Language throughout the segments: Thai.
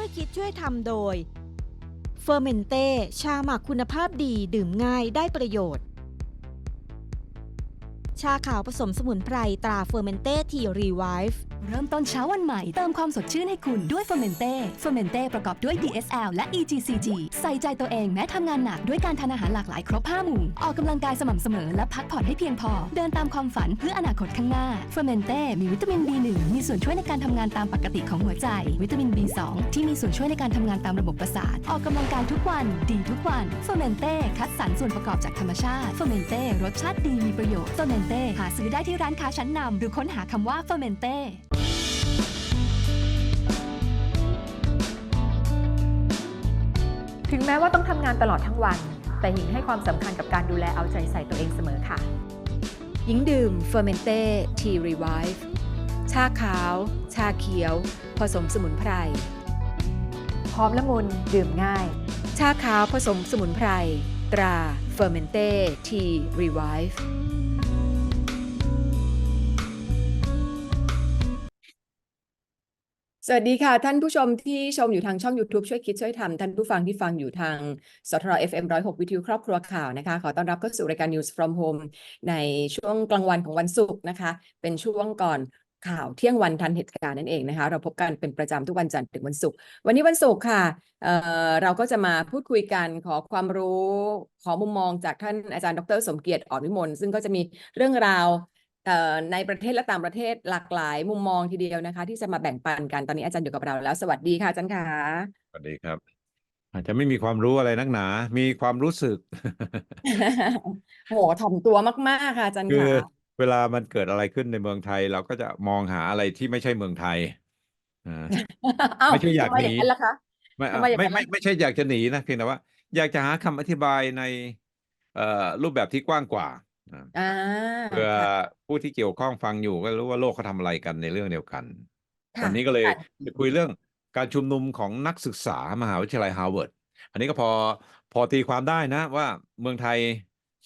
ช่วยคิดช่วยทำโดยเฟอร์เมนเต้ชาหมักคุณภาพดีดื่มง่ายได้ประโยชน์ ชาขาวผสมสมุนไพรตราเฟอร์เมนเต้ทีรีไวฟ์ เริ่มต้นเช้าวันใหม่ เติมความสดชื่นให้คุณด้วยเฟอร์เมนเต้เฟอร์เมนเต้ประกอบด้วย DSL และ EGCG ใส่ใจตัวเองแม้ทำงานหนักด้วยการทานอาหารหลากหลายครบ5หมู่ ออกกำลังกายสม่ำเสมอและพักผ่อนให้เพียงพอ เดินตามความฝันเพื่ออนาคตข้างหน้าเฟอร์เมนเต้มีวิตามิน B1 มีส่วนช่วยในการทำงานตามปกติของหัวใจ วิตามิน B2 ที่มีส่วนช่วยในการทำงานตามระบบประสาท ออกกำลังกายทุกวัน ดีทุกวันเฟอร์เมนเต้คัดสรรส่วนประกอบจากธรรมชาติเฟอร์เมนเต้รสชาติดีมีประโยชน์เฟอร์เมนเต้หาซื้อได้ที่ร้านค้าชั้นนำหรือค้นหาคำว่าเฟอร์เมนเต้ ถึงแม้ว่าต้องทำงานตลอดทั้งวัน แต่หญิงให้ความสำคัญกับการดูแลเอาใจใส่ตัวเองเสมอค่ะ หญิงดื่มเฟอร์เมนเต้ทีรีไวฟ์ชาขาว ชาเขียว ผสมสมุนไพรหอมละมุน ดื่มง่าย ชาขาวผสมสมุนไพร ตราเฟอร์เมนเต้ทีรีไวฟ์ สวัสดีค่ะ ท่านผู้ชมที่ชมอยู่ทางช่อง YouTube ช่วยคิดช่วยทำท่านผู้ฟังที่ฟังอยู่ทางสทร FM 106 วิทยุครอบครัวข่าวนะคะขอต้อนรับเข้าสู่รายการ News from Home ในช่วงกลางวันของวันศุกร์นะคะ เป็นช่วงก่อนข่าวเที่ยงวันทันเหตุการณ์นั่นเองนะคะ เราพบกันเป็นประจำทุกวันจันทร์ถึงวันศุกร์วันนี้วันศุกร์ค่ะเเราก็จะมาพูดคุยกันขอความรู้ขอมุมมองจากท่านอาจารย์ดร สมเกียรติอ่อนวิมลซึ่งก็จะมีเรื่องราว ในประเทศและต่างประเทศหลากหลายมุมมองทีเดียวนะคะ ที่จะมาแบ่งปันกันตอนนี้อาจารย์อยู่กับเราแล้ว สวัสดีค่ะอาจารย์ค่ะสวัสดีครับ อาจจะไม่มีความรู้อะไรนักหนา มีความรู้สึก โหถ่อมตัวมากๆค่ะอาจารย์คือค่ะเวลามันเกิดอะไรขึ้นในเมืองไทย เราก็จะมองหาอะไรที่ไม่ใช่เมืองไทยอ่าอ้าวไม่ใช่อยากทำไมหนีอย่างนั้นล่ะคะ ไม่ทำไมอย่างไม่นั้นไม่ล่ะ ไม่ใช่อยากจะหนีนะเพียงแต่ว่า อยากจะหาคำอธิบายในเอ่อรูปแบบที่กว้างกว่า อ่าอ่าเพื่อค่ะผู้ที่เกี่ยวข้องฟังอยู่ก็รู้ว่าโลกเขาทำอะไรกันในเรื่องเดียวกัน ค่ะวันนี้ก็เลยค่ะจะคุยเรื่องการชุมนุมของนักศึกษามหาวิทยาลัยฮาร์วาร์ดอันนี้ก็พอพอตีความได้นะว่าเมืองไทย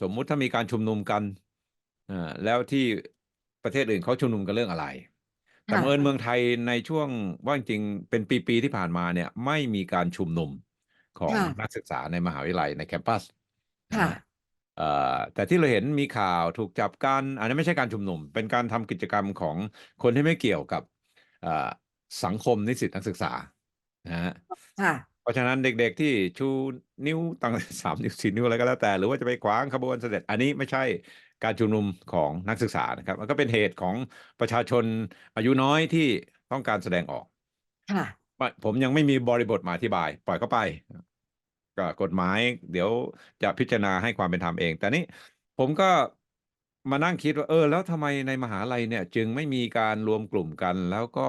สมมุติถ้ามีการชุมนุมกันเอ่อแล้วที่ประเทศอื่นเขาชุมนุมกันเรื่องอะไร แต่ค่ะบังเอิญเมืองไทยในช่วงว่าจริงๆเป็นปีๆที่ผ่านมาเนี่ยไม่มีการชุมนุมของค่ะนักศึกษาในมหาวิทยาลัยในแคมปัสนะค่ะฮะเอ่อ แต่ที่เราเห็นมีข่าวถูกจับกันอันนี้ไม่ใช่การชุมนุม เป็นการทำกิจกรรมของคนที่ไม่เกี่ยวกับเอ่อสังคมนิสิตนักศึกษานะฮะค่ะเพราะฉะนั้นเด็กๆที่ชูนิ้วต่างสามนิ้วสี่นิ้วอะไรก็แล้วแต่ หรือว่าจะไปขวางขบวนเสด็จอันนี้ไม่ใช่การชุมนุมของนักศึกษานะครับ มันก็เป็นเหตุของประชาชนอายุน้อยที่ต้องการแสดงออก ค่ะไม่ผมยังไม่มีบริบทมาอธิบาย ปล่อยเข้าไป ก็กฎหมาย เดี๋ยวจะพิจารณาให้ความเป็นธรรมเอง แต่นี่ผมก็มานั่งคิดว่าเออ แล้วทำไมในมหาลัยเนี่ย จึงไม่มีการรวมกลุ่มกัน แล้วก็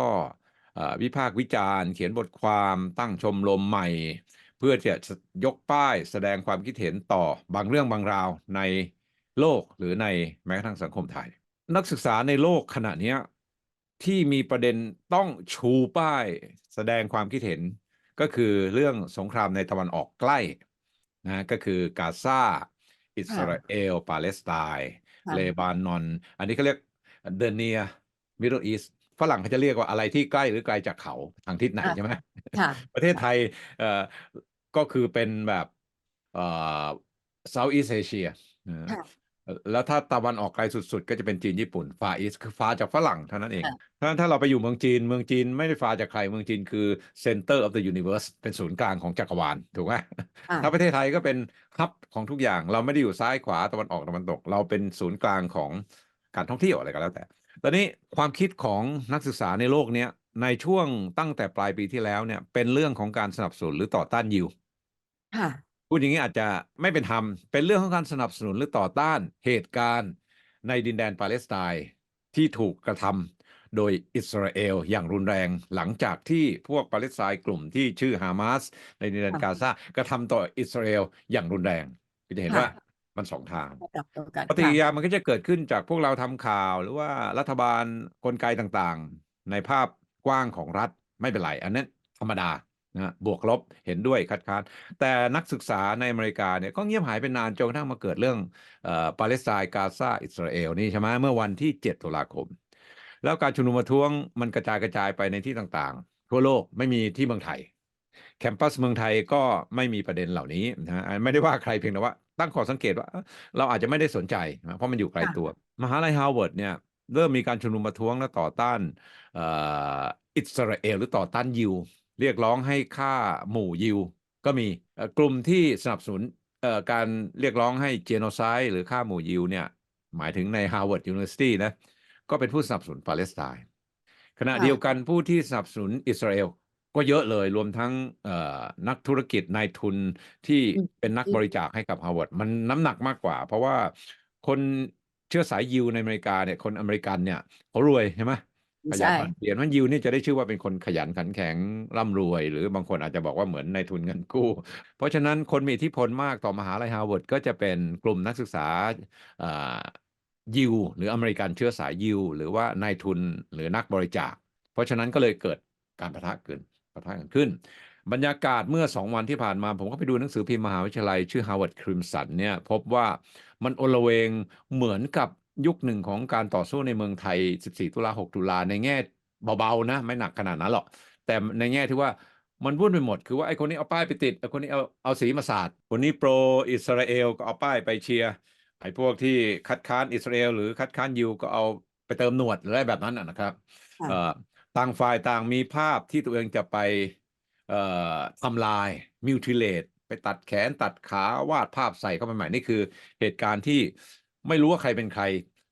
วิพากษ์วิจารณ์ เขียนบทความตั้งชมรมใหม่ เพื่อจะยกป้ายแสดงความคิดเห็นต่อบางเรื่องบางราวในโลกหรือในแม้กระทั่งสังคมไทย นักศึกษาในโลกขณะนี้ที่มีประเด็นต้องชูป้าย แสดงความคิดเห็น ก็คือเรื่องสงครามในตะวันออกใกล้นะก็คือกาซาอิสราเอล ปาเลสไตน์ค่ะเลบานอน อันนี้เขาเรียกเดเนียมิดเดิลอีสฝรั่งเขาจะเรียกว่าอะไรที่ใกล้หรือไกลจากเขาทางทิศไหนอะใช่ไหมค่ะประเทศไทยเอ่อก็คือเป็นแบบเอ่อ Southeast Asia เออค่ะ แล้วถ้าตะวันออกไกลสุดๆ ก็จะเป็นจีนญี่ปุ่น Far East คือฟ้าจากฝรั่งเท่านั้นเองค่ะเพราะฉะนั้นถ้าเราไปอยู่เมืองจีน เมืองจีนไม่ได้ฟ้าจากใครเมืองจีนคือ Center of the Universe เป็นศูนย์กลางของจักรวาลถูกไหมอ่าถ้าประเทศไทยก็เป็นฮับของทุกอย่าง เราไม่ได้อยู่ซ้ายขวาตะวันออกตะวันตก เราเป็นศูนย์กลางของการท่องเที่ยวอะไรก็แล้วแต่ ตอนนี้ความคิดของนักศึกษาในโลกเนี้ยในช่วงตั้งแต่ปลายปีที่แล้วเนี่ยเป็นเรื่องของการสนับสนุนหรือต่อต้านยิวค่ะ พูดอย่างนี้อาจจะไม่เป็นธรรม เป็นเรื่องของการสนับสนุนหรือต่อต้านเหตุการณ์ในดินแดนปาเลสไตน์ที่ถูกกระทำโดยอิสราเอลอย่างรุนแรงหลังจากที่พวกปาเลสไตน์กลุ่มที่ชื่อฮามาสในดินแดนค่ะกาซากระทำต่ออิสราเอลอย่างรุนแรงก็จะเห็นค่ะว่ามันสองทางกลับตัวกันปฏิกิริค่ะยามันก็จะเกิดขึ้นจากพวกเราทำข่าว หรือว่ารัฐบาลกลไกต่างๆ ในภาพกว้างของรัฐไม่เป็นไร อันนั้นธรรมดา นะบวกลบเห็นด้วยคัดค้านแต่นักศึกษาในอเมริกาเนี่ยก็เงียบหายไปนานจนกระทั่งมาเกิดเรื่องเอ่อปาเลสไตน์กาซาอิสราเอลนี่ใช่ไหมเมื่อวันที่ 7 ตุลาคม แล้วการชุมนุมประท้วงมันกระจายกระจายไปในที่ต่างๆ ทั่วโลกไม่มีที่เมืองไทย แคมปัสเมืองไทยก็ไม่มีประเด็นเหล่านี้นะฮะไม่ได้ว่าใครเพียงแต่ว่าตั้งข้อสังเกตว่าเอ้อเราอาจจะไม่ได้สนใจนะเพราะมันอยู่ไกลค่ะตัว มหาลัยฮาร์วาร์ดเนี่ยเริ่มมีการชุมนุมประท้วงและต่อต้านเอ่ออิสราเอลหรือต่อต้านยิว เรียกร้องให้ฆ่าหมู่ยิว ก็มีเอ่อกลุ่มที่สนับสนุนเอ่อการเรียกร้องให้เจโนไซด์หรือฆ่าหมู่ยิวเนี่ยหมายถึงใน Harvard University นะก็เป็นผู้สนับสนุนปาเลสไตน์ขณะค่ะเดียวกันผู้ที่สนับสนุนอิสราเอลก็เยอะเลยรวมทั้งเอ่อนักธุรกิจนายทุนที่อืมเป็นนักอืมบริจาคให้กับ Harvard มันน้ำหนักมากกว่า เพราะว่าคนเชื้อสายยิวในอเมริกาเนี่ยคนอเมริกันเนี่ยเขารวยใช่ไหม ขยันใช่หมั่นเพียรมันยิวนี่จะได้ชื่อว่าเป็นคนขยันขันแข็งร่ำรวย หรือบางคนอาจจะบอกว่าเหมือนนายทุนเงินกู้ เพราะฉะนั้นคนมีอิทธิพลมากต่อมหาลัยฮาร์วาร์ดก็จะเป็นกลุ่มนักศึกษาอ่ายิวหรืออเมริกันเชื้อสายยิวหรือว่านายทุนหรือนักบริจาค เพราะฉะนั้นก็เลยเกิดการประทะเกินประทะกันขึ้น บรรยากาศเมื่อสองวันที่ผ่านมา ผมก็ไปดูหนังสือพิมพ์มหาวิทยาลัย ชื่อ Harvard Crimson เนี่ยพบว่ามันอลเวงเหมือนกับ ยุคหนึ่งของการต่อสู้ในเมืองไทย 14 ตุลา 6 ตุลาในแง่เบาๆนะ ไม่หนักขนาดนั้นหรอก แต่ในแง่ที่ว่ามันวุ่นไปหมด คือว่าไอ้คนนี้เอาป้ายไปติดไอ้คนนี้เอาเอาสีมาสาดคนนี้โปรอิสราเอลก็เอาป้ายไปเชียร์ไอ้พวกที่คัดค้านอิสราเอลหรือคัดค้านยิวก็เอาไปเติมหนวดหรืออะไรแบบนั้นนะนะครับค่ะเอ่อต่างฝ่ายต่างมีภาพที่ตัวเองจะไปเอ่อทำลายมิวทิเลตไปตัดแขนตัดขาวาดภาพใส่เข้าไปใหม่นี่คือเหตุการณ์ที่ ไม่รู้ว่าใครเป็นใคร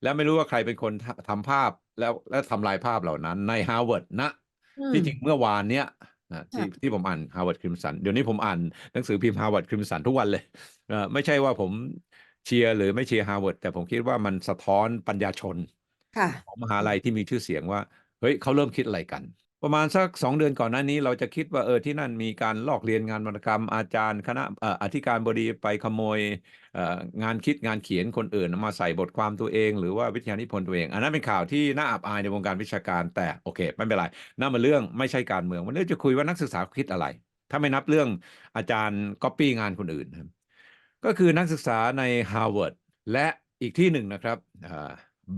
และไม่รู้ว่าใครเป็นคนทำทำภาพแล้วและทำลายภาพเหล่านั้นในฮาร์วาร์ดนะอืมที่จริงเมื่อวานเนี้ยนะที่ค่ะที่ผมอ่าน Harvard Crimson เดี๋ยวนี้ผมอ่านหนังสือพิมพ์ Harvard Crimson ทุกวันเลยเอ่อไม่ใช่ว่าผมเชียร์หรือไม่เชียร์ Harvard แต่ผมคิดว่ามันสะท้อนปัญญาชนค่ะของมหาลัยที่มีชื่อเสียงว่า เฮ้ยเขาเริ่มคิดอะไรกัน ประมาณสักสองเดือนก่อนหน้านี้ เราจะคิดว่าเออที่นั่นมีการลอกเรียนงานวรรณกรรมอาจารย์ คณะเอ่ออธิการบดีไปขโมยเอ่องานคิดงานเขียนคนอื่นมาใส่บทความตัวเอง หรือว่าวิทยานิพนธ์ตัวเอง อันนั้นเป็นข่าวที่น่าอับอายในวงการวิชาการแต่โอเคไม่เป็นไรนั่นมันเรื่องไม่ใช่การเมืองมันเรื่องจะคุยว่านักศึกษาคิดอะไร ถ้าไม่นับเรื่องอาจารย์ก๊อปปี้งานคนอื่นนะครับก็คือนักศึกษาใน Harvard และอีกที่หนึ่งนะครับ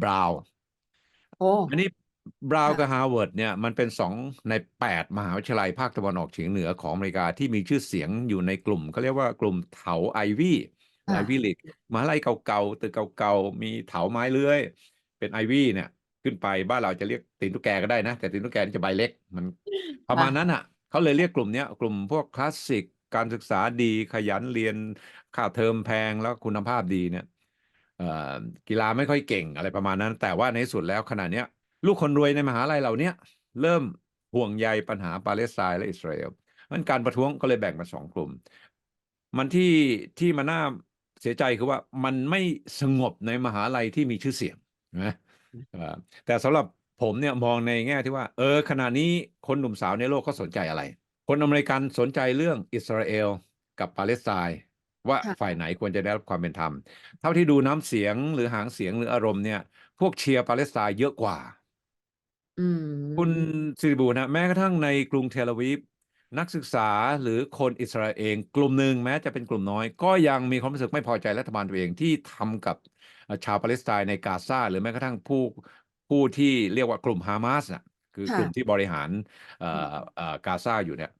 บราวโอ้อันนี้ บราวน์ค่ะกับฮาร์วาร์ดเนี่ยมันเป็นสองในแปดมหาวิทยาลัยภาคตะวันออกเฉียงเหนือของอเมริกาที่มีชื่อเสียงอยู่ในกลุ่มเขาเรียกว่ากลุ่มเถาไอวี่ไอค่ะวี่ลีกมหาลัยเก่าๆตึกเก่าๆมีเถาไม้เลื้อย เป็นไอวี่เนี่ย ขึ้นไปบ้านเราจะเรียกตีนตุ๊กแกก็ได้นะ แต่ตีนตุ๊กแกนี่จะใบเล็กมันประมาณนั้นอะเขาเลยเรียกกลุ่มเนี้ยกลุ่มพวกคลาสสิกการศึกษาดีขยันเรียนค่าเทอมแพงแล้วคุณภาพดีเนี่ยเอ่อกีฬาไม่ค่อยเก่งอะไรประมาณนั้น แต่ว่าในที่สุดแล้วขณะเนี้ย ลูกคนรวยในมหาลัยเหล่าเนี้ยเริ่มห่วงใยปัญหาปาเลสไตน์และอิสราเอลมันการประท้วงก็เลยแบ่งเป็นสองกลุ่ม มันที่ที่มันน่าเสียใจคือว่ามันไม่สงบในมหาลัยที่มีชื่อเสียงนะเอ่อแต่สำหรับผมเนี่ยมองในแง่ที่ว่า เออขณะนี้คนหนุ่มสาวในโลกเขาสนใจอะไร คนอเมริกันสนใจเรื่องอิสราเอลกับปาเลสไตน์ว่าค่ะฝ่ายไหนควรจะได้รับความเป็นธรรม เท่าที่ดูน้ำเสียงหรือหางเสียงหรืออารมณ์เนี่ย พวกเชียร์ปาเลสไตน์เยอะกว่า อืม คุณสิริบูรณ์นะแม้กระทั่งในกรุงเทลอาวีฟนักศึกษาหรือคนอิสราเอลเองกลุ่มหนึ่งแม้จะเป็นกลุ่มน้อย ก็ยังมีความรู้สึกไม่พอใจรัฐบาลตัวเองที่ทำกับเอ่อชาวปาเลสไตน์ในกาซาหรือแม้กระทั่งผู้ผู้ที่เรียกว่ากลุ่มฮามาสน่ะคือค่ะกลุ่มที่บริหารเอ่อเอ่อกาซาอยู่เนี่ย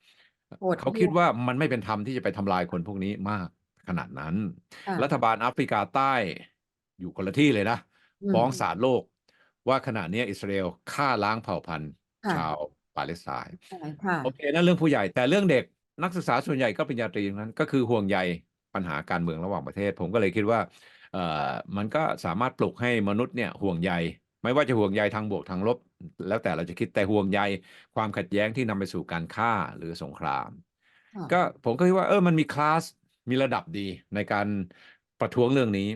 โหดเขาคิดว่ามันไม่เป็นธรรมที่จะไปทำลายคนพวกนี้มากขนาดนั้น ค่ะรัฐบาลแอฟริกาใต้อยู่คนละที่เลยนะ อืมฟ้องศาลโลก ว่าขณะนี้อิสราเอลฆ่าล้างเผ่าพันธุ์ค่ะชาวปาเลสไตน์ใช่ค่ะโอเคนั่นเรื่องผู้ใหญ่แต่เรื่องเด็กนักศึกษาส่วนใหญ่ก็ปริญญาตรีทั้งนั้น ก็คือห่วงใยปัญหาการเมืองระหว่างประเทศ ผมก็เลยคิดว่าเอ่อมันก็สามารถปลุกให้มนุษย์เนี่ยห่วงใยไม่ว่าจะห่วงใยทางบวกทางลบ แล้วแต่เราจะคิดแต่ห่วงใยความขัดแย้งที่นำไปสู่การฆ่าหรือสงครามค่ะก็ผมก็คิดว่าเออมันมีคลาสมีระดับดีในการประท้วงเรื่องนี้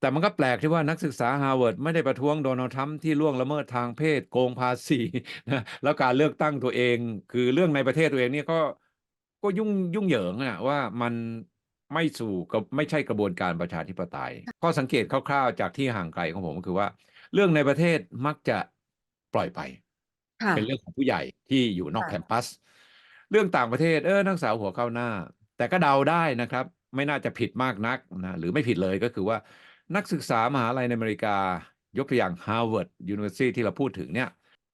แต่มันก็แปลกที่ว่านักศึกษาฮาร์วาร์ดไม่ได้ประท้วงโดนัลด์ทรัมป์ที่ล่วงละเมิดทางเพศโกงภาษีนะแล้วการเลือกตั้งตัวเอง คือเรื่องในประเทศตัวเองเนี่ยก็ก็ยุ่งยุ่งเหยิงอะว่ามันไม่สู่กับไม่ใช่กระบวนการประชาธิปไตย ข้อสังเกตคร่าวๆจากที่ห่างไกลของผมก็คือว่า เรื่องในประเทศมักจะปล่อยไปค่ะเป็นเรื่องของผู้ใหญ่ที่อยู่นอกค่ะแคมปัส เรื่องต่างประเทศเออนักศึกษาหัวเข้าหน้า แต่ก็เดาได้นะครับ ไม่น่าจะผิดมากนักนะหรือไม่ผิดเลยก็คือว่า นักศึกษามหาลัยในอเมริกา ยกตัวอย่าง Harvard University ที่เราพูดถึงเนี่ย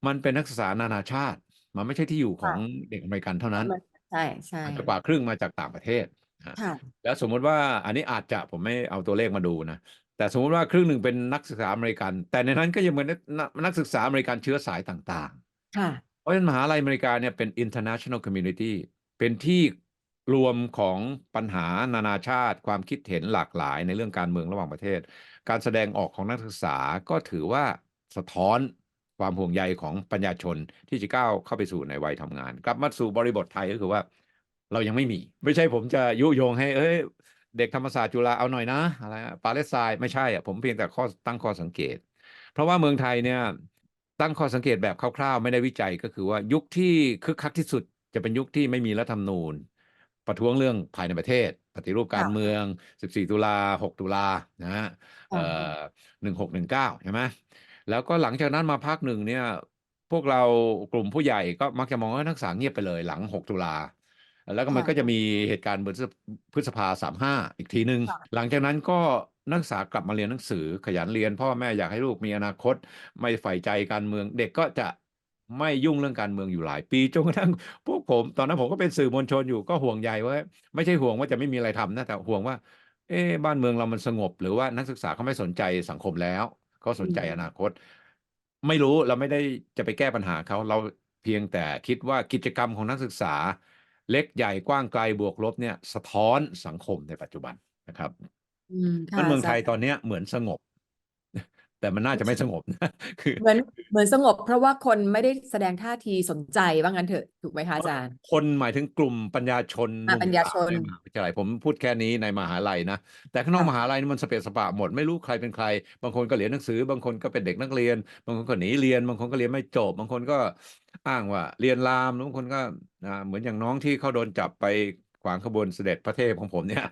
มันเป็นนักศึกษานานาชาติ มันไม่ใช่ที่อยู่ของเด็กอเมริกันเท่านั้น ใช่ช่ใช่อาจจะกว่าครึ่งมาจากต่างประเทศนะค่ะแล้วสมมุติว่าอันนี้อาจจะผมไม่เอาตัวเลขมาดูนะ แต่สมมุติว่าครึ่งหนึ่งเป็นนักศึกษาอเมริกัน แต่ในนั้นก็ยังเป็นนักนักศึกษาอเมริกันเชื้อสายต่างค่ะๆเพราะฉะนั้นมหาลัยอเมริกาเนี่ยเป็น international community เป็นที่ รวมของปัญหานานาชาติ ความคิดเห็นหลากหลายในเรื่องการเมืองระหว่างประเทศ การแสดงออกของนักศึกษาก็ถือว่าสะท้อนความห่วงใยของปัญญาชนที่จะก้าวเข้าไปสู่ในวัยทำงาน กลับมาสู่บริบทไทยก็คือว่า เรายังไม่มี ไม่ใช่ผมจะยุยงให้ เอ้ยเด็กธรรมศาสตร์จุฬาเอาหน่อยนะอะไรอะปาเลสไตน์ไม่ใช่อะผมเพียงแต่ข้อตั้งข้อสังเกต เพราะว่าเมืองไทยเนี่ยตั้งข้อสังเกตแบบคร่าวๆ ไม่ได้วิจัยก็คือว่ายุคที่คึกคักที่สุด จะเป็นยุคที่ไม่มีรัฐธรรมนูญ ประท้วงเรื่องภายในประเทศ ปฏิรูปการเมือง 14 ตุลา 6 ตุลานะฮะเอ่อ1619ใช่ไหมแล้วก็หลังจากนั้นมาพักหนึ่งเนี่ย พวกเรากลุ่มผู้ใหญ่ก็มักจะมองว่านักศึกษาเงียบไปเลยหลัง 6 ตุลา แล้วก็มันค่ะก็จะมีเหตุการณ์พฤษภาสามห้าอีกทีหนึ่งค่ะหลังจากนั้นก็นักศึกษากลับมาเรียนหนังสือขยันเรียน พ่อแม่อยากให้ลูกมีอนาคต ไม่ใฝ่ใจการเมือง เด็กก็จะ ไม่ยุ่งเรื่องการเมืองอยู่หลายปีจนกระทั่งพวกผมตอนนั้นผมก็เป็นสื่อมวลชนอยู่ก็ห่วงใยว่าไม่ใช่ห่วงว่าจะไม่มีอะไรทำนะแต่ห่วงว่า เอ๊ะบ้านเมืองเรามันสงบ หรือว่านักศึกษาเขาไม่สนใจสังคมแล้วเขาสนใจอืมอนาคต ไม่รู้เราไม่ได้จะไปแก้ปัญหาเขาเราเพียงแต่คิดว่ากิจกรรมของนักศึกษา เล็กใหญ่กว้างไกลบวกลบเนี่ย สะท้อนสังคมในปัจจุบันนะครับอืมมันค่ะเมืองไทยอาจารย์ตอนเนี้ยเหมือนสงบ แต่มันน่าจะไม่สงบนะคือเหมือนเหมือนสงบ เพราะว่าคนไม่ได้แสดงท่าทีสนใจว่างั้นเถอะถูกไหมคะอาจารย์ คนหมายถึงกลุ่มปัญญาชนหอะนุ่มปัญญาสาวชนในมหาวิทยาลัยผมพูดแค่นี้ในมหาลัยนะ แต่ข้างนอกค่ะมหาลัยนี่มันสเปซสปะหมดไม่รู้ใครเป็นใคร บางคนก็เรียนหนังสือ บางคนก็เป็นเด็กนักเรียน บางคนก็หนีเรียน บางคนก็เรียนไม่จบ บางคนก็อ้างว่าเรียนรามบางคนก็อ่าเหมือนอย่างน้องที่เขาโดนจับไปขวางขบวนเสด็จพระเทพของผมเนี่ย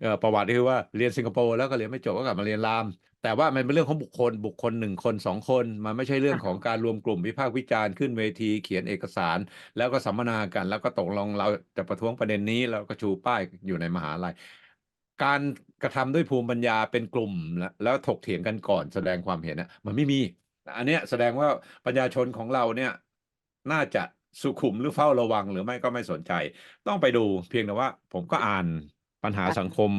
เอ่อประวัติคือว่าเรียนสิงคโปร์แล้วก็เรียนไม่จบก็กลับมาเรียนราม แต่ว่ามันเป็นเรื่องของบุคคล บุคคลหนึ่งคนสองคน มันไม่ใช่เรื่องของการรวมกลุ่มวิพากษ์วิจารณ์ขึ้นเวทีเขียนเอกสาร แล้วก็สัมมนากัน แล้วก็ตกลงเราจะประท้วงประเด็นนี้แล้วก็ชูป้ายอยู่ในมหาลัย การกระทำด้วยภูมิปัญญาเป็นกลุ่มแล้วแล้วถกเถียงกันก่อนแสดงความเห็นนะมันไม่มี อันเนี้ยแสดงว่าปัญญาชนของเราเนี่ยน่าจะสุขุมหรือเฝ้าระวังหรือไม่ก็ไม่สนใจ ต้องไปดูเพียงแต่ว่าผมก็อ่าน ปัญหาสังคม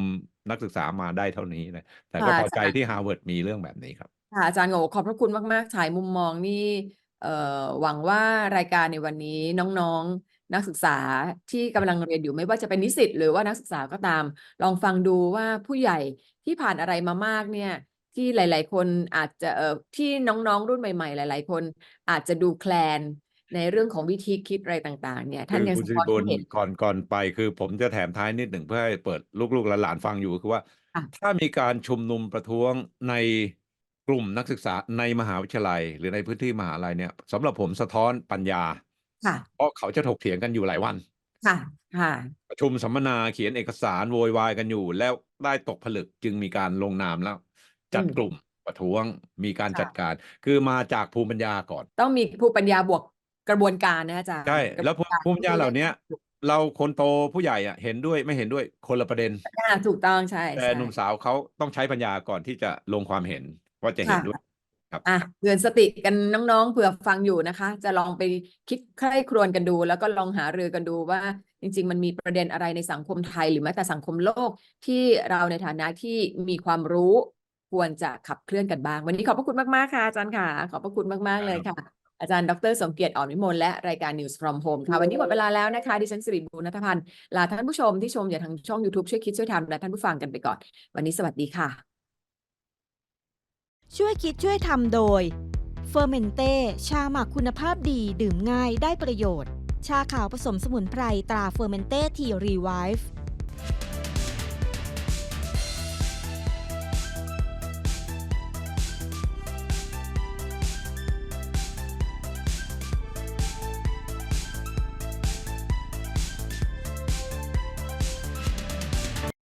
นักศึกษามาได้เท่านี้นะแต่ก็ค่ะพอใจอาจารย์ที่ฮาร์วาร์ดมีเรื่องแบบนี้ครับค่ะอาจารย์โอขอบพระคุณมากๆฉายมุมมองนี่เอ่อหวังว่ารายการในวันนี้น้องๆนักศึกษาที่กำลังเรียนอยู่ไม่ว่าจะเป็นนิสิตหรือว่านักศึกษาก็ตาม ลองฟังดูว่าผู้ใหญ่ที่ผ่านอะไรมามากเนี่ยที่หลาย ๆ คนอาจจะเอ่อที่น้องๆรุ่นใหม่ ๆ หลาย ๆ คนอาจจะดูแคลน ในเรื่องของวิธีคิดอะไรต่าง ๆ เนี่ย ท่านคือยังคุณสะสิท้อนริบุให้ญเห็นก่อนก่อนไปคือผมจะแถมท้ายนิดหนึ่งเพื่อให้เปิดลูกๆหลานๆฟังอยู่คือว่าค่ะถ้ามีการชุมนุมประท้วงในกลุ่มนักศึกษาในมหาวิทยาลัย หรือในพื้นที่มหาลัยเนี่ยสำหรับผมสะท้อนปัญญาค่ะเพราะเขาจะถกเถียงกันอยู่หลายวันค่ะค่ะประชุมสัมมนาเขียนเอกสารโวยวายกันอยู่ แล้วได้ตกผลึกจึงมีการลงนามแล้ว จัดอืมกลุ่มประท้วงมีการค่ะจัดการ คือมาจากภูมิปัญญาก่อน ต้องมีภูมิปัญญาบวก กระบวนการนะอาจารย์ใช่กระบแล้วนภูการภูมิปัญญาเหล่าที่เนี้ยเราคนโตผู้ใหญ่อะเห็นด้วยไม่เห็นด้วยคนละประเด็นอ่าถูกต้องใช่แต่ใช่หนุ่มสาวเขาต้องใช้ปัญญาก่อนที่จะลงความเห็นว่าจะเห็นค่ะด้วยครับอะเตือนสติกันน้องๆเผื่อฟังอยู่นะคะ จะลองไปคิดใคร่ครวญกันดู แล้วก็ลองหารือกันดูว่า จริง ๆ มันมีประเด็นอะไรในสังคมไทยหรือแม้แต่สังคมโลกที่เราในฐานะที่มีความรู้ควรจะขับเคลื่อนกันบ้าง วันนี้ขอบพระคุณมากๆค่ะอาจารย์ค่ะ ขอบพระคุณมากๆเลยค่ะ อาจารย์ดรสมเกียรติอ่อนวิมลและรายการ News from Home ค่ะ วันนี้หมดเวลาแล้วนะคะ ดิฉันสิริบูรณัฐพันธ์ลาท่านผู้ชมที่ชมอยู่ทางช่อง YouTube ช่วยคิดช่วยทำและท่านผู้ฟังกันไปก่อน วันนี้สวัสดีค่ะ ช่วยคิดช่วยทำโดยเฟอร์เมนเต้ชาหมักคุณภาพดีดื่มง่ายได้ประโยชน์ ชาขาวผสมสมุนไพรตราเฟอร์เมนเต้ทีรีไวฟ์